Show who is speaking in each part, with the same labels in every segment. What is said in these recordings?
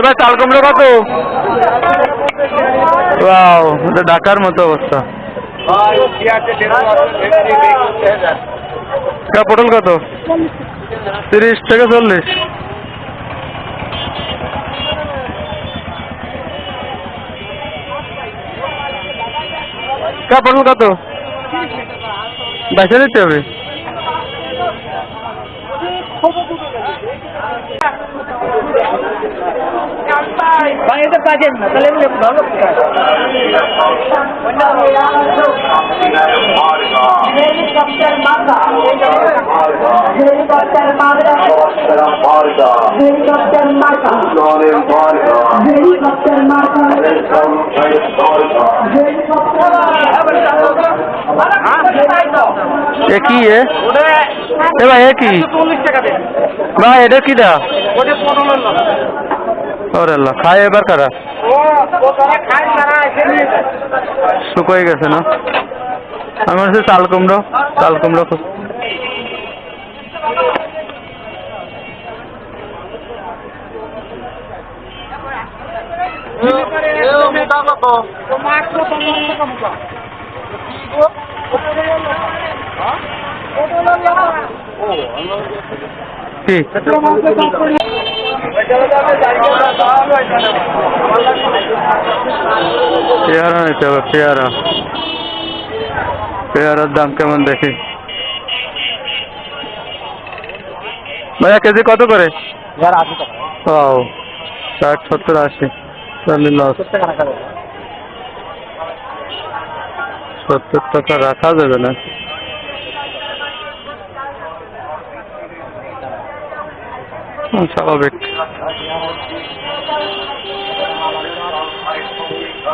Speaker 1: এবার চাল কুমড়ো কত ওয়াও ঢাকার মতো অবস্থা। পটল কত? তিরিশ থেকে চল্লিশ। পটল কত? বাইসে দিতে হবে।
Speaker 2: ভাই এটা কাজের না তাহলে এগুলো ভালো
Speaker 3: হেলিকপ্টার মাথা হেলিকপ্টার মাথা হেলিকপ্টার মাথা হেলিকপ্টার মাথা
Speaker 1: এ কি এ এ ভাই এ ভাই, এটা কি দা? ওরে আল্লাহ, খায় এবার কারা? শুকোয় গেছে না? আমার হচ্ছে চাল কুমড়ো চাল কুমড়ো খুব- পেয়ারা নিতে হবে পেয়ারা। পেয়ারার দাম কেমন দেখি? ভাইয়া কেজি কত করে? ও ষাট সত্তর আশি। চল্লিশ সত্তর রাখা যাবে না। স্বাভাবিক।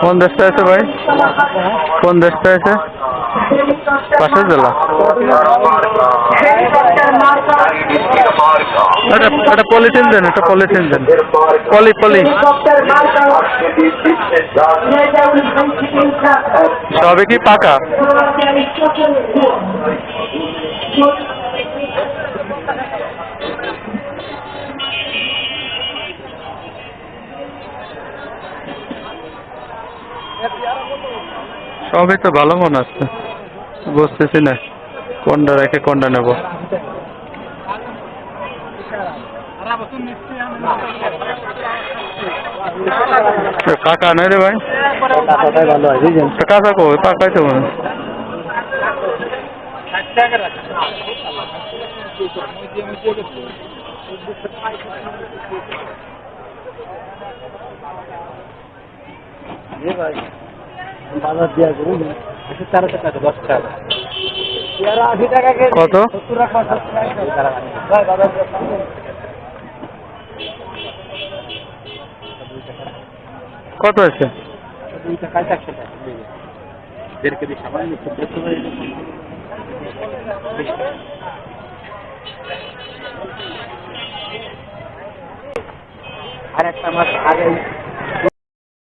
Speaker 1: কোন দেশটা আছে ভাই? কোন দেশটা আছে? পাশের জেলা। এটা পলিথিন দেন, এটা পলিথিন দেন। পলি পলি। সবে কি পাকা? সবই তো ভালো মনে হচ্ছে। বুঝতেছি না। কোনটা রেখে কোনটা নেব। কাকা নাই রে ভাই? কাকা কো পাকাই তো
Speaker 2: বাজার দেওয়া করুন তেরো টাকা দশ টাকা
Speaker 1: কত?
Speaker 2: সত্তর টাকা বিশ আছে আর একটা মাস আগে